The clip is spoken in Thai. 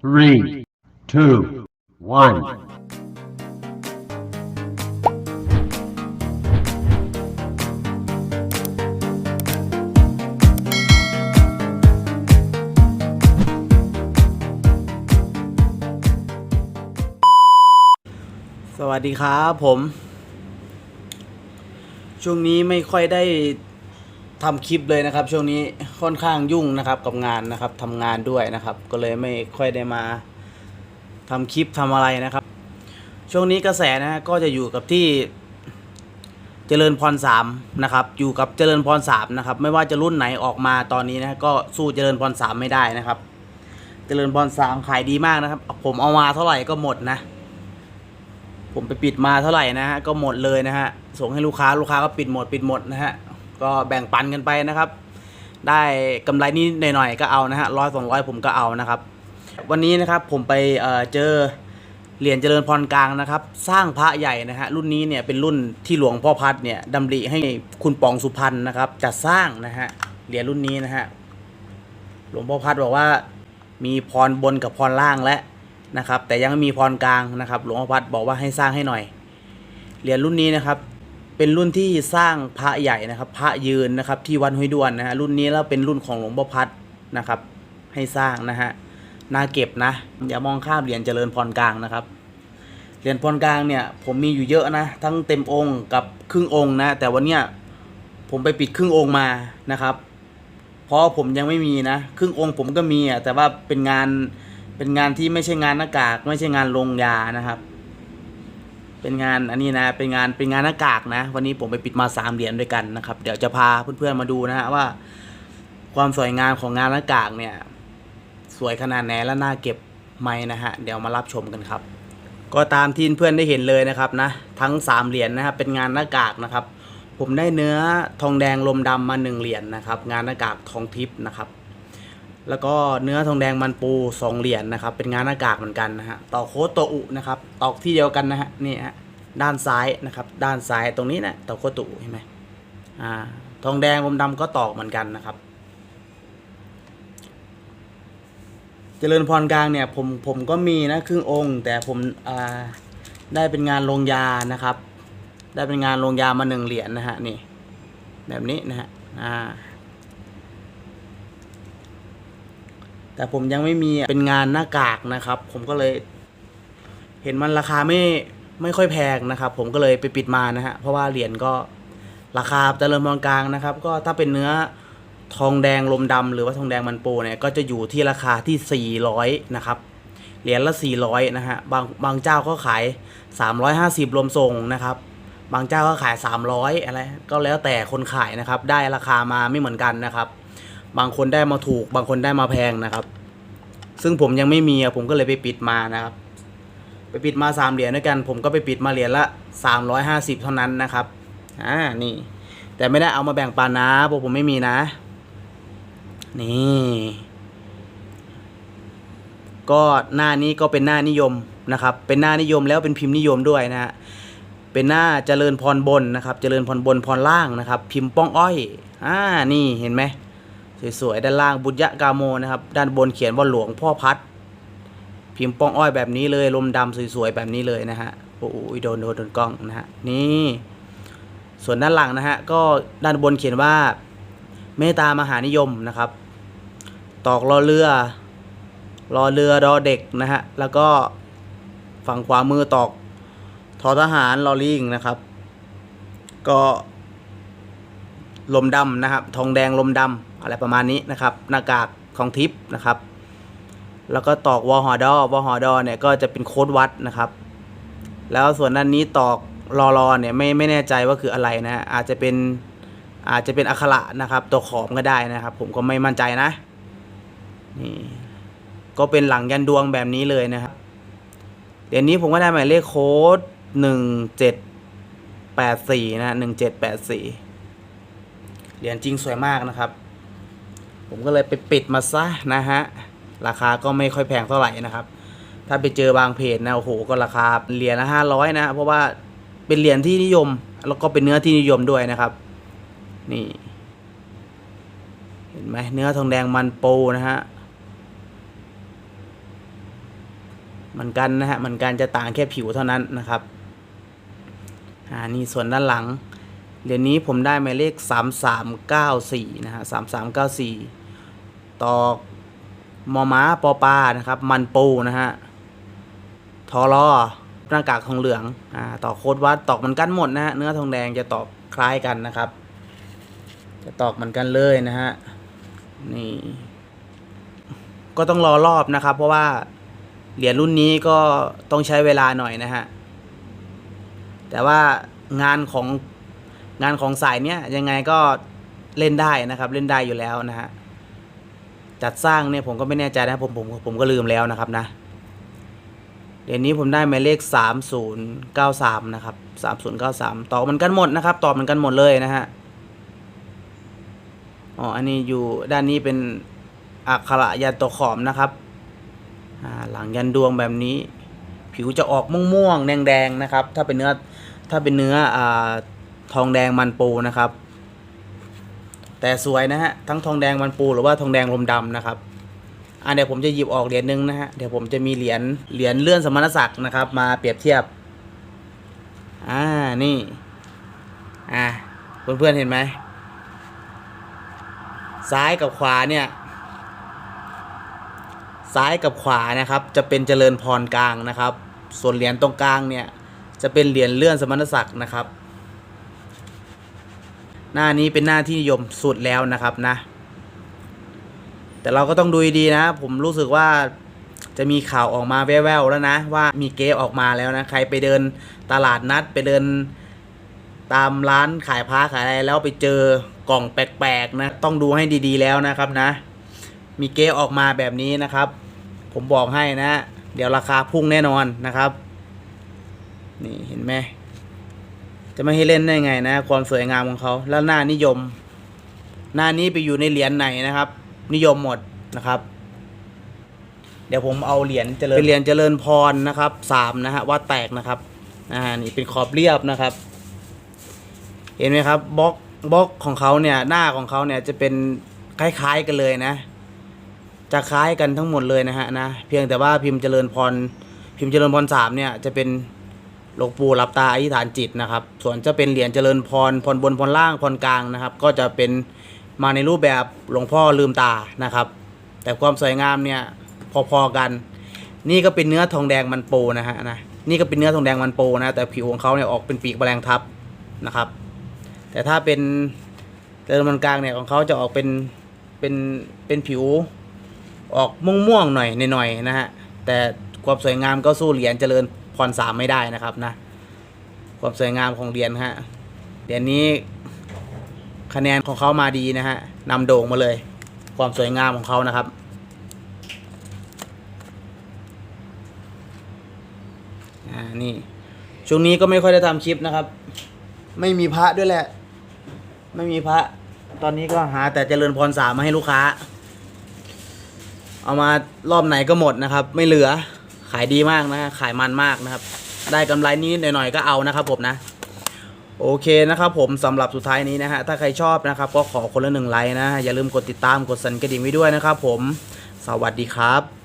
three, two, one. สวัสดีครับผม ช่วงนี้ไม่ค่อยได้ ทำคลิปเลยนะครับ ช่วงนี้ค่อนข้างยุ่งนะครับกับงานนะครับทำงานด้วยนะครับ ก็เลยไม่ค่อยได้มาทำคลิปทำอะไรนะครับ ช่วงนี้กระแสนะก็จะอยู่กับที่เจริญพรสามนะครับ อยู่กับเจริญพรสามนะครับ ไม่ว่าจะรุ่นไหนออกมาตอนนี้นะก็สู้เจริญพรสามไม่ได้นะครับ เจริญพรสามขายดีมากนะครับ ผมเอามาเท่าไหร่ก็หมดนะ ผมไปปิดมาเท่าไหร่นะฮะก็หมดเลยนะฮะส่งให้ลูกค้าลูกค้าก็ปิดหมดปิดหมดนะฮะ ก็แบ่งปันกันไปนะครับ ได้กำไรนิดหน่อยๆก็เอานะฮะร้อยสองร้อยผมก็เอานะครับ วันนี้นะครับผมไปเเจอเหรียญเจริญพรกลางนะครับ สร้างพระใหญ่นะฮะรุ่นนี้เนี่ยเป็นรุ่นที่หลวงพ่อพัดเนี่ยดำริให้คุณปองสุพรรณนะครับจัดสร้างนะฮะเหรียญรุ่นนี้นะฮะหลวงพ่อพัดบอกว่ามีพรบนกับพรล่างและนะครับ แต่ยังไม่มีพรกลางนะครับ หลวงพ่อพัดบอกว่าให้สร้างให้หน่อยเหรียญรุ่นนี้นะครับ เป็นรุ่นที่สร้างพระใหญ่นะครับพระยืนนะครับที่วัดห้วยด้วนนะฮะรุ่นนี้แล้วเป็นรุ่นของหลวงพ่อพัดนะครับ ให้สร้างนะฮะน่าเก็บนะอย่ามองข้ามเหรียญเจริญพรกลางนะครับเหรียญพรกลางเนี่ยผมมีอยู่เยอะนะ ทั้งเต็มองค์กับครึ่งองค์นะ แต่วันเนี้ยผมไปปิดครึ่งองค์มานะครับ เพราะผมยังไม่มีนะ ครึ่งองค์ผมก็มีอะแต่ว่าเป็นงานเป็นงานที่ไม่ใช่งานหน้ากาก ไม่ใช่งานลงยานะครับ เป็นงานอันนี้นะ เป็นงานเป็นงานหน้ากากนะ วันนี้ผมไปปิดมาสามเหรียญด้วยกันนะครับ เดี๋ยวจะพาเพื่อนๆมาดูนะฮะว่า ความสวยงามของงานหน้ากากเนี่ย สวยขนาดไหนและน่าเก็บไหมนะฮะ เดี๋ยวมารับชมกันครับ ก็ตามที่เพื่อนได้เห็นเลยนะครับนะ ทั้งสามเหรียญนะครับเป็นงานหน้ากากนะครับ ผมได้เนื้อทองแดงลมดำมาหนึ่งเหรียญนะครับ งานหน้ากากทองทิพย์นะครับ แล้วก็เนื้อทองแดงมันปูสองเหรียญนะครับ เป็นงานหน้ากากเหมือนกันนะฮะตอกโค้ดตัวอุนะครับตอกที่เดียวกันนะฮะนี่ฮะด้านซ้ายนะครับ ด้านซ้ายตรงนี้นะตอกโค้ดตัวอุเห็นไหมอ่าทองแดงลมดำก็ตอกเหมือนกันนะครับ เจริญพรกลางเนี่ยผมผมก็มีนะครึ่งองค์ แต่ผมอ่าได้เป็นงานลงยานะครับ ได้เป็นงานลงยามาหนึ่งเหรียญนะฮะนี่แบบนี้นะฮะอ่า แต่ผมยังไม่มีเป็นงานหน้ากากนะครับ ผมก็เลย เห็นมันราคาไม่ไม่ค่อยแพงนะครับ ผมก็เลยไปปิดมานะฮะเพราะว่าเหรียญก็ราคาเจริญพรกลางนะครับ ก็ถ้าเป็นเนื้อทองแดงลมดำหรือว่าทองแดงมันปูเนี่ยก็จะอยู่ที่ราคาที่ 400 นะครับเหรียญละ 400 นะฮะบางบางเจ้าก็ขาย 350 รวมส่งนะครับ บางเจ้าก็ขาย 300 อะไร ก็แล้วแต่คนขายนะครับ ได้ราคามาไม่เหมือนกันนะครับ บางคนได้มาถูก บางคนได้มาแพงนะครับ ซึ่งผมยังไม่มีผมก็เลยไปปิดมานะครับ ไปปิดมาสามเหรียญด้วยกัน ผมก็ไปปิดมาเหรียญละสามร้อยห้าสิบเท่านั้นนะครับอ่านี่ แต่ไม่ได้เอามาแบ่งปันนะเพราะผมไม่มีนะ นี่ ก็หน้านี้ก็เป็นหน้านิยมนะครับ เป็นหน้านิยมแล้วเป็นพิมพ์นิยมด้วยนะฮะเป็นหน้าเจริญพรบนนะครับ เจริญพรบนพรล่างนะครับ พิมพ์ป้องอ้อยอ่านี่เห็นไหม สวยๆด้านล่างบุญยะกาโมนะครับ ด้านบนเขียนว่าหลวงพ่อพัด พิมพ์ป้องอ้อยแบบนี้เลยลมดำสวยๆแบบนี้เลยนะฮะโอ้ยโดนโดนโดนกล้องนะฮะนี่ส่วนด้านหลังนะฮะก็ด้านบนเขียนว่าเมตตามหานิยมนะครับ ตอกรอเรือรอเรือรอเด็กนะฮะแล้วก็ฝั่งขวามือตอกทอทหารรอลิงนะครับ ก็ ลมดำนะครับ ทองแดงลมดำอะไรประมาณนี้นะครับ หน้ากากของทิปนะครับ แล้วก็ตอกวอหอดอวอหอดอเนี่ยก็จะเป็นโค้ดวัดนะครับ แล้วส่วนด้านนี้ตอกรอรอเนี่ยไม่ไม่แน่ใจว่าคืออะไรนะอาจจะเป็นอาจจะเป็นอักขระนะครับ ตัวขอบก็ได้นะครับ ผมก็ไม่มั่นใจนะนี่ก็เป็นหลังยันดวงแบบนี้เลยนะครับเดี๋ยวนี้ผมก็ได้หมายเลขโค้ดหนึ่งเจ็ดแปดสี่นะหนึ่งเจ็ดแปดสี่ เหรียญจริงสวยมากนะครับ ผมก็เลยไปปิดมาซะนะฮะ ราคาก็ไม่ค่อยแพงเท่าไหร่นะครับ ถ้าไปเจอบางเพจนะโอ้โหก็ราคาเหรียญละห้าร้อยนะเพราะว่าเป็นเหรียญที่นิยม แล้วก็เป็นเนื้อที่นิยมด้วยนะครับ นี่ เห็นไหมเนื้อทองแดงมันโปนะฮะเหมือนกันนะฮะเหมือนกันจะต่างแค่ผิวเท่านั้นนะครับอ่านี่ส่วนด้านหลัง เหรียญนี้ผมได้หมายเลข 3394 นะฮะ 3394ต่อมอม้าปอปานะครับ มันปูนะฮะทอรอหน้ากากทองเหลือง อ่า ต่อโคดวัดตอกเหมือนกันหมดนะฮะ เนื้อทองแดงจะตอกคล้ายกันนะครับ จะตอกเหมือนกันเลยนะฮะ นี่ ก็ต้องรอรอบนะครับ เพราะว่าเหรียญรุ่นนี้ก็ต้องใช้เวลาหน่อยนะฮะ แต่ว่างานของ งานของสายเนี้ยยังไงก็เล่นได้นะครับเล่นได้อยู่แล้วนะฮะจัดสร้างเนี่ยผมก็ไม่แน่ใจนะผมผมผมก็ลืมแล้วนะครับนะเดี๋ยวนี้ผมได้หมายเลขสามศูนย์เก้าสามนะครับสามศูนย์เก้าสามตอบมันกันหมดนะครับ ตอบมันกันหมดเลยนะฮะอ๋ออันนี้อยู่ด้านนี้เป็นอักขระยันตัวขอมนะครับหลังยันดวงแบบนี้ ผิวจะออกม่วงๆแดงๆนะครับ ถ้าเป็นเนื้อถ้าเป็นเนื้ออ่า ทองแดงมันปูนะครับ แต่สวยนะฮะทั้งทองแดงมันปูหรือว่าทองแดงลมดำนะครับอ่าเดี๋ยวผมจะหยิบออกเหรียญหนึ่งนะฮะเดี๋ยวผมจะมีเหรียญเหรียญเลื่อนสมณศักดิ์นะครับ มาเปรียบเทียบอ่านี่อ่าเพื่อนๆเห็นไหมซ้ายกับขวาเนี่ยซ้ายกับขวานะครับ จะเป็นเจริญพรกลางนะครับ ส่วนเหรียญตรงกลางเนี่ยจะเป็นเหรียญเลื่อนสมณศักดิ์นะครับ หน้านี้เป็นหน้าที่นิยมสุดแล้วนะครับนะ แต่เราก็ต้องดูดีนะ ผมรู้สึกว่าจะมีข่าวออกมาแว่วๆแล้วนะ ว่ามีเก๊ออกมาแล้วนะ ใครไปเดินตลาดนัดไปเดินตามร้านขายผ้าขายอะไรแล้วไปเจอกล่องแปลกๆนะ ต้องดูให้ดีๆแล้วนะครับนะ มีเก๊ออกมาแบบนี้นะครับ ผมบอกให้นะ เดี๋ยวราคาพุ่งแน่นอนนะครับ นี่เห็นไหม จะไม่ให้เล่นได้ไงนะ ความสวยงามของเขาแล้วหน้านิยม หน้านี้ไปอยู่ในเหรียญไหนนะครับ นิยมหมดนะครับ เดี๋ยวผมเอาเหรียญเจริญเป็นเหรียญเจริญพรนะครับสามนะฮะว่าดแตกนะครับอ่านี่เป็นขอบเรียบนะครับ เห็นไหมครับบล็อกบล็อกของเขาเนี่ย หน้าของเขาเนี่ยจะเป็นคล้ายๆกันเลยนะ จะคล้ายกันทั้งหมดเลยนะฮะนะเพียงแต่ว่าพิมพ์เจริญพรพิมพ์เจริญพรสามเนี่ยจะเป็น หลวงปู่หลับตาอธิษฐานจิตนะครับ ส่วนจะเป็นเหรียญเจริญพรพรบนพรล่างพรกลางนะครับ ก็จะเป็นมาในรูปแบบหลวงพ่อลืมตานะครับ แต่ความสวยงามเนี่ยพอๆกัน นี่ก็เป็นเนื้อทองแดงมันปูนะฮะนะนี่ก็เป็นเนื้อทองแดงมันปูนะแต่ผิวของเขาเนี่ยออกเป็นปีกแมลงทับนะครับ แต่ถ้าเป็นเจริญพรกลางเนี่ยของเขาจะออกเป็นเป็นเป็นผิวออกม่วงๆหน่อยหน่อยๆนะฮะแต่ความสวยงามก็สู้เหรียญเจริญพ พรสามไม่ได้นะครับนะ ความสวยงามของเหรียญฮะเหรียญนี้คะแนนของเขามาดีนะฮะนำโด่งมาเลย ความสวยงามของเขานะครับ อ่านี่ช่วงนี้ก็ไม่ค่อยได้ทำคลิปนะครับ ไม่มีพระด้วยแหละ ไม่มีพระ ตอนนี้ก็หาแต่เจริญพรสามมาให้ลูกค้า เอามารอบไหนก็หมดนะครับ ไม่เหลือ ขายดีมากนะขายมันมากนะครับ ได้กำไรนิดหน่อยๆก็เอานะครับผมนะ โอเคนะครับผมสำหรับสุดท้ายนี้นะฮะถ้าใครชอบนะครับ ก็ขอคนละหนึ่งไลค์นะอย่าลืมกดติดตามกดสั่นกระดิ่งไว้ด้วยนะครับผมสวัสดีครับ